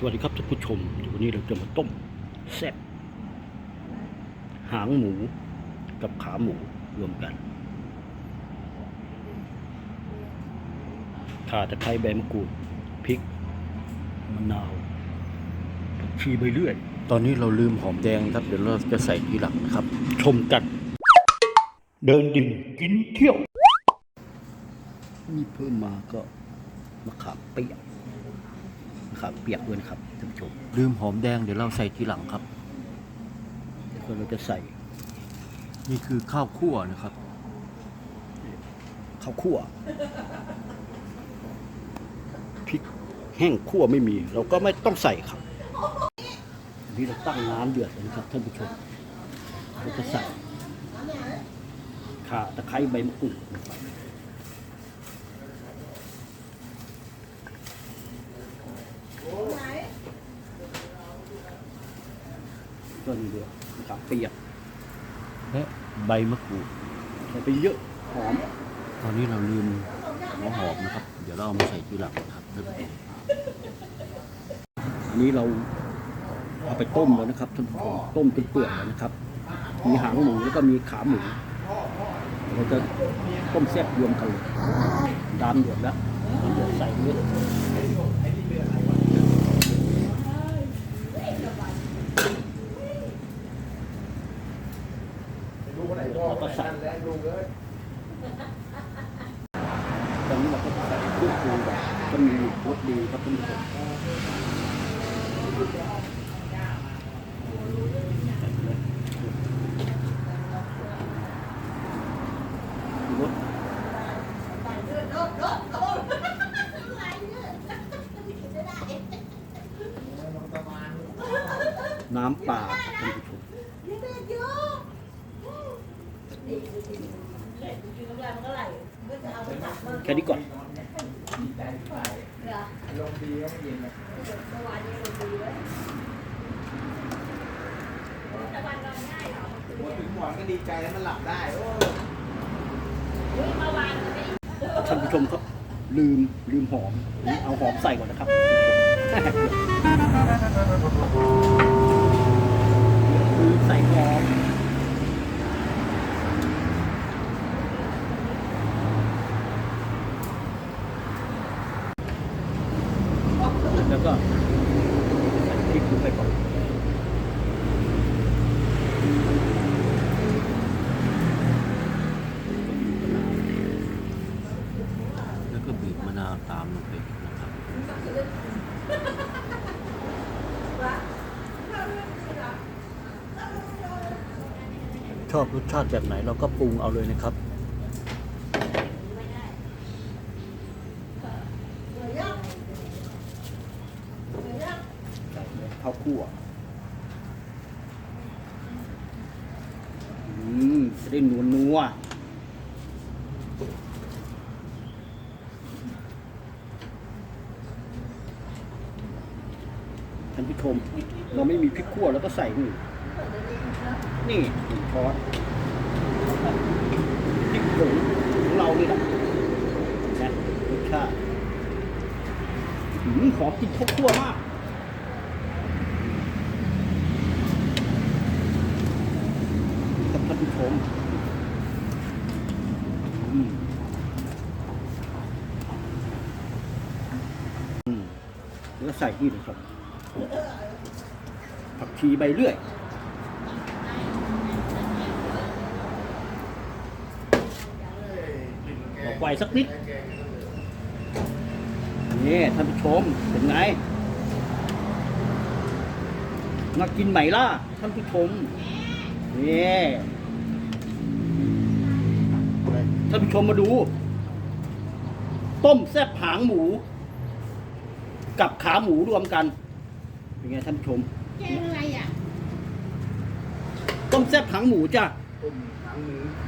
สวัสดีครับท่านผู้ชมวันนี้เราจะมาต้มแซ่บหางหมูกับขาหมูรวมกันข่าตะไคร้ใบมะกรูดพริกมะนาวผักชีใบเลื่อย ตอนนี้เราลืมหอมแดงครับ เดี๋ยวเราจะใส่ทีหลังนะครับ ชมกัน เดินดินกินเที่ยว นี่เพิ่มมาก็มะขามเปียกมะ ขามเปียกด้วยนะครับท่านผู้ชมลืมหอมแดงเดี๋ยวเราใส่ทีหลังครับแล้วก็เราจะใส่ นี่คือข้าวคั่วนะครับ ข้าวคั่วพริกแห้งคั่วไม่มี เราก็ไม่ต้องใส่ครับอันนี่เราตั้งน้ำเดือดเลยนะครับท่านผู้ชมเราจะใส่ข่าตะไคร้ใบมะกรูดนะครั ก็นี่เดือดมะขามเปียกและใบมะกรูดใส่ไปเยอะหอมตอนนี้เราลืมหัวหอมนะครับ เดี๋ยวเราเอามาใส่ทีหลังนะครับท่านผู้ชมอันนี้เราเอาไปต้มแล้วนะครับท่านผู้ชมต้มจนเปื่อยแล้วนะครับ มีหางหมูแล้วก็มีขาหมูเราจะต้มแซ่บรวมกันเลยดามเดือดแล้วน้ำเดือดใส่เลยแล้วก็ใส่ตอนนี้เราก็ใส่เครื่องปรุงแบบก็มีรสดีครับท่านรสน้ำปลาท่านผู้ชม แค่นี้ก่อนถึงหมอนก็ดีใจแล้วมันหลับได้ โอ้ท่านผู้ชมครับ ลืมลืมหอม เอาหอมใส่ก่อนนะครับลืมใส่หอมแล้วก็ใส่พริกลงไปก่อน แล้วก็บีบมะนาวตามลงไปนะครับ ช อบรสชาติแบบไหนเราก็ปรุงเอาเลยนะครับ ข้าวคั่วอืมจะได้นัวนัวท่านผู้ชม เราไม่มีพริกขั่วแล้วก็ใส่นี่ นี่หนึ่งช้อนพริกผงของเรานี่แหละนะรสชาติหืมหอมกินข้าวคั่วมากครับท่านผู้ชมอืมอืมแล้วใส่นี่เลยครับผักชีใบเลื่อย บอ กไว้สักนิด นี่ท่านผู้ชมเป็นไง มากินไหมล่ะ ท่านผู้ชม นี่ท่านผู้ชมมาดู ต้มแซ่บหางหมู กับขาหมูรวมกัน เป็นไงท่านผู้ชม แกงอะไรอะ ต้มแซ่บหางหมูจ้ะตุ่มหางหมูกินไม่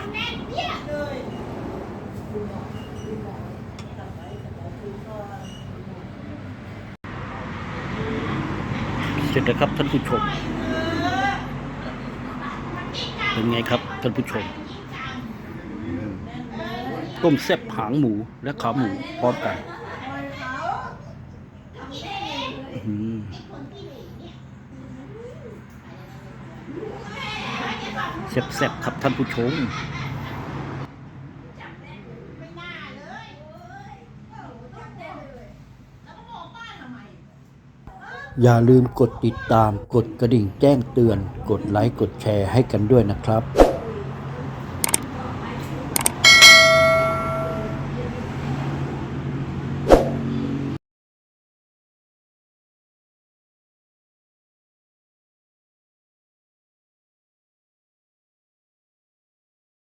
เสร็จแล้วครับท่านผู้ชม เป็นไงครับท่านผู้ชม ต้มแซ่บหางหมูและขาหมูพร้อมกัน อืม แซ่บๆครับท่านผู้ชมไม่น่าเลยแล้วก็บอกป้าทำไมอย่าลืมกดติดตาม กดกระดิ่งแจ้งเตือน กดไลค์ กดแชร์ให้กันด้วยนะครับ